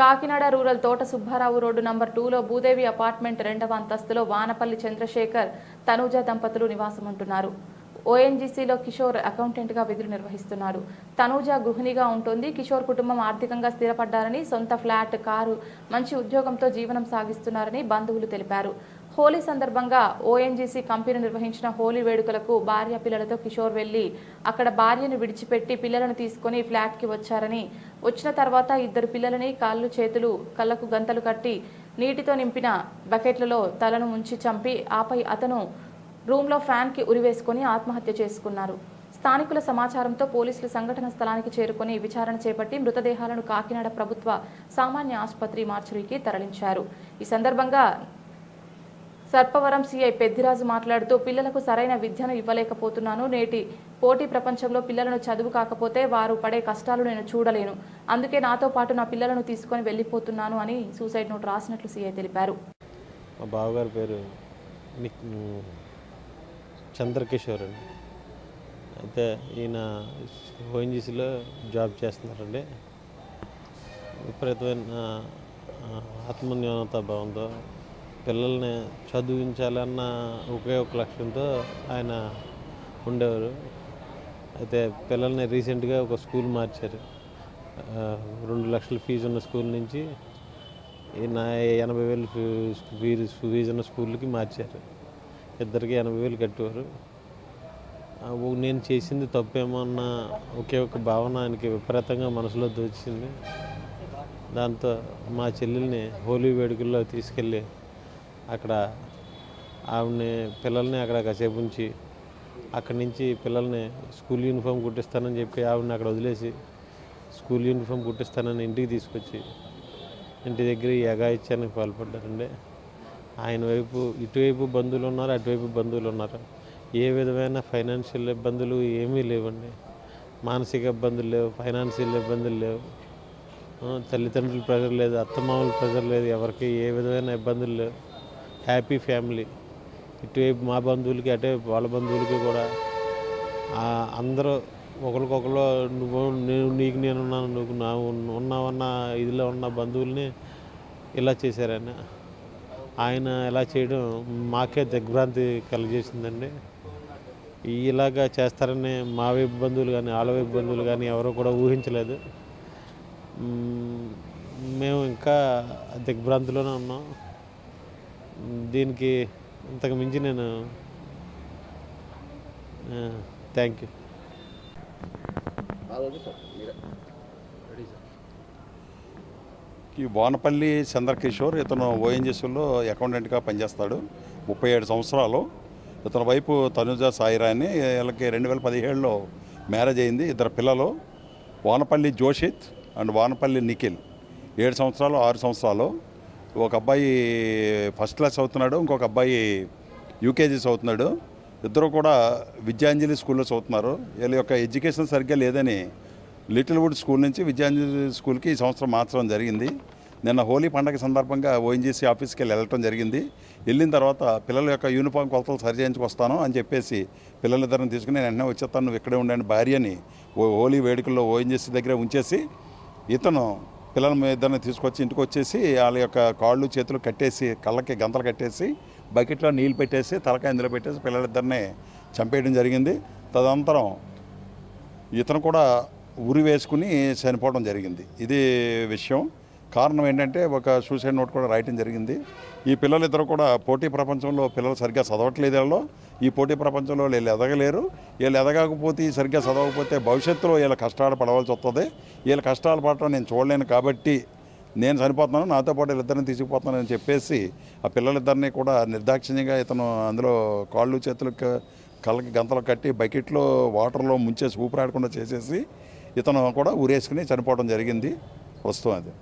Kakinada rural తోట Subbarao road number టూలో Bhudevi apartment రెండవ అంతస్తులో వానపల్లి చంద్రశేఖర్ తనూజ దంపతులు నివాసం ఉంటున్నారు ఓఎన్జీసీలో కిషోర్ అకౌంటెంట్గా విధులు నిర్వహిస్తున్నాడు తనూజ గృహిణిగా ఉంటుంది. కిషోర్ కుటుంబం ఆర్థికంగా స్థిరపడ్డారని సొంత ఫ్లాట్ కారు మంచి ఉద్యోగంతో జీవనం సాగిస్తున్నారని బంధువులు తెలిపారు. హోలీ సందర్భంగా ఓఎన్జీసీ కంపెనీ నిర్వహించిన హోలీ వేడుకలకు భార్య పిల్లలతో కిషోర్ వెళ్ళి అక్కడ భార్యను విడిచిపెట్టి పిల్లలను తీసుకుని ఫ్లాట్కి వచ్చారని వచ్చిన తర్వాత ఇద్దరు పిల్లలని కాళ్ళు చేతులు కళ్ళకు గంతలు కట్టి నీటితో నింపిన బకెట్లలో తలను ముంచి చంపి ఆపై అతను రూమ్లో ఫ్యాన్కి ఉరివేసుకుని ఆత్మహత్య చేసుకున్నారు. స్థానికుల సమాచారంతో పోలీసులు సంఘటన స్థలానికి చేరుకుని విచారణ చేపట్టి మృతదేహాలను కాకినాడ ప్రభుత్వ సామాన్య ఆసుపత్రి మార్చురీకి తరలించారు. ఈ సందర్భంగా సర్పవరం సీఐ పెద్దిరాజు మాట్లాడుతూ పిల్లలకు సరైన విద్యను ఇవ్వలేకపోతున్నాను. నేటి పోటీ ప్రపంచంలో పిల్లలను చదువు కాకపోతే వారు పడే కష్టాలు నేను చూడలేను. అందుకే నాతో పాటు నా పిల్లలను తీసుకొని వెళ్ళిపోతున్నాను అని సూసైడ్ నోట్ రాసినట్లు సీఐ తెలిపారు. మా బావగారి పేరు చంద్రకిషోర్ అండి. అయితే ఈయన ఓఎన్జీసీలో జాబ్ చేస్తున్నారండి. విపరీతమైన ఆత్మన్యూనత భావంతో పిల్లల్ని చదివించాలన్న ఒకే ఒక లక్ష్యంతో ఆయన ఉండేవారు. అయితే పిల్లల్ని రీసెంట్గా ఒక స్కూల్ మార్చారు. రెండు లక్షల ఫీజు ఉన్న స్కూల్ నుంచి ఈ నా ఎనభై వేలు ఫీ- ఫీజు ఫీజు ఉన్న స్కూల్కి మార్చారు. ఇద్దరికి ఎనభై వేలు కట్టేవారు. నేను చేసింది తప్పేమో అన్న ఒకే ఒక భావన ఆయనకి విపరీతంగా మనసులో దోచింది. దాంతో మా చెల్లెల్ని హోలీ వేడుకల్లో తీసుకెళ్ళి అక్కడ ఆవిడని పిల్లల్ని అక్కడ కాసేపు ఉంచి అక్కడి నుంచి పిల్లల్ని స్కూల్ యూనిఫామ్ కుట్టిస్తానని చెప్పి ఆవిడని అక్కడ వదిలేసి స్కూల్ యూనిఫామ్ కుట్టిస్తానని ఇంటికి తీసుకొచ్చి ఇంటి దగ్గర ఈ పాల్పడ్డారండి. ఆయన వైపు ఇటువైపు బంధువులు ఉన్నారు అటువైపు బంధువులు ఉన్నారు. ఏ విధమైన ఫైనాన్షియల్ ఇబ్బందులు ఏమీ లేవండి. మానసిక ఇబ్బందులు లేవు ఫైనాన్షియల్ ఇబ్బందులు లేవు. తల్లిదండ్రుల ప్రెజర్ లేదు అత్తమామల ప్రెజర్ లేదు ఎవరికి ఏ విధమైన ఇబ్బందులు లేవు. Happy family. ఇటువైపు మా బంధువులకి అటువైపు వాళ్ళ బంధువులకి కూడా అందరూ ఒకరికొకరు నువ్వు నేను నీకు నేను ఉన్నాను నువ్వు నా ఉన్నావన్న ఇదిలో ఉన్న బంధువుల్ని ఇలా చేశారని. ఆయన ఇలా చేయడం మాకే దిగ్భ్రాంతి కలిగజేసిందండి ఇలాగా చేస్తారని మా వైపు బంధువులు కానీ వాళ్ళ వైపు బంధువులు కానీ ఎవరు కూడా ఊహించలేదు. మేము ఇంకా దిగ్భ్రాంతిలోనే ఉన్నాం. దీనికి ఇంతకు మించి నేను థ్యాంక్ యూ ఈ వానపల్లి చంద్రకిషోర్ ఇతను ఓఎన్జిఎస్లో అకౌంటెంట్గా పనిచేస్తాడు ముప్పై ఏడు సంవత్సరాలు. ఇతని వైపు తనుజ సాయిరా అని వీళ్ళకి రెండు వేల పదిహేడులో మ్యారేజ్ అయింది ఇద్దరు పిల్లలు. వానపల్లి జోషిత్ అండ్ వానపల్లి నిఖిల్ ఏడు సంవత్సరాలు ఆరు సంవత్సరాలు. ఒక అబ్బాయి ఫస్ట్ క్లాస్ చదువుతున్నాడు ఇంకొక అబ్బాయి యూకేజీ చదువుతున్నాడు. ఇద్దరు కూడా విద్యాంజలి స్కూల్లో చదువుతున్నారు. వీళ్ళ యొక్క ఎడ్యుకేషన్ సరిగ్గా లేదని లిటిల్ వుడ్ స్కూల్ నుంచి విద్యాంజలి స్కూల్కి ఈ సంవత్సరం మార్చడం జరిగింది. నిన్న హోలీ పండగ సందర్భంగా ఓఎన్జీసీ ఆఫీస్కి వెళ్ళి వెళ్ళటం జరిగింది. వెళ్ళిన తర్వాత పిల్లల యొక్క యూనిఫామ్ కొలతలు సరి చేయించుకొస్తాను అని చెప్పేసి పిల్లలిద్దరిని తీసుకుని నేను వెంటనే వచ్చేస్తాను నువ్వు ఇక్కడే ఉండండి భార్యని ఓ హోలీ వేడుకల్లో ఓఎన్జీసీ దగ్గర ఉంచేసి ఇతను పిల్లల ఇద్దరిని తీసుకొచ్చి ఇంటికి వచ్చేసి వాళ్ళ యొక్క కాళ్ళు చేతులు కట్టేసి కళ్ళకి గంతలు కట్టేసి బకెట్లో నీళ్ళు పెట్టేసి తలకాయ ఇందులో పెట్టేసి పిల్లలిద్దరిని చంపేయడం జరిగింది. తదనంతరం ఇతను కూడా ఉరి వేసుకుని చనిపోవడం జరిగింది. ఇది విషయం. కారణం ఏంటంటే ఒక సూసైడ్ నోట్ కూడా రాయటం జరిగింది. ఈ పిల్లలిద్దరు కూడా పోటీ ప్రపంచంలో పిల్లలు సరిగ్గా చదవట్లేదు వీళ్ళు ఈ పోటీ ప్రపంచంలో వీళ్ళు ఎదగలేరు. వీళ్ళు ఎదగకపోతే సరిగ్గా చదవకపోతే భవిష్యత్తులో వీళ్ళ కష్టాలు పడవలసి వస్తుంది. వీళ్ళ కష్టాలు పడటం నేను చూడలేను కాబట్టి నేను చనిపోతున్నాను. నాతో పాటు వీళ్ళిద్దరిని తీసుకుపోతున్నానని చెప్పేసి ఆ పిల్లలిద్దరిని కూడా నిర్దాక్షిణ్యంగా ఇతను అందులో కాళ్ళు చేతులు కళ్ళకి గంతలు కట్టి బకెట్లో వాటర్లో ముంచేసి ఊపిరాడకుండా చేసేసి ఇతను కూడా ఊరేసుకుని చనిపోవడం జరిగింది. ప్రస్తుతం అది.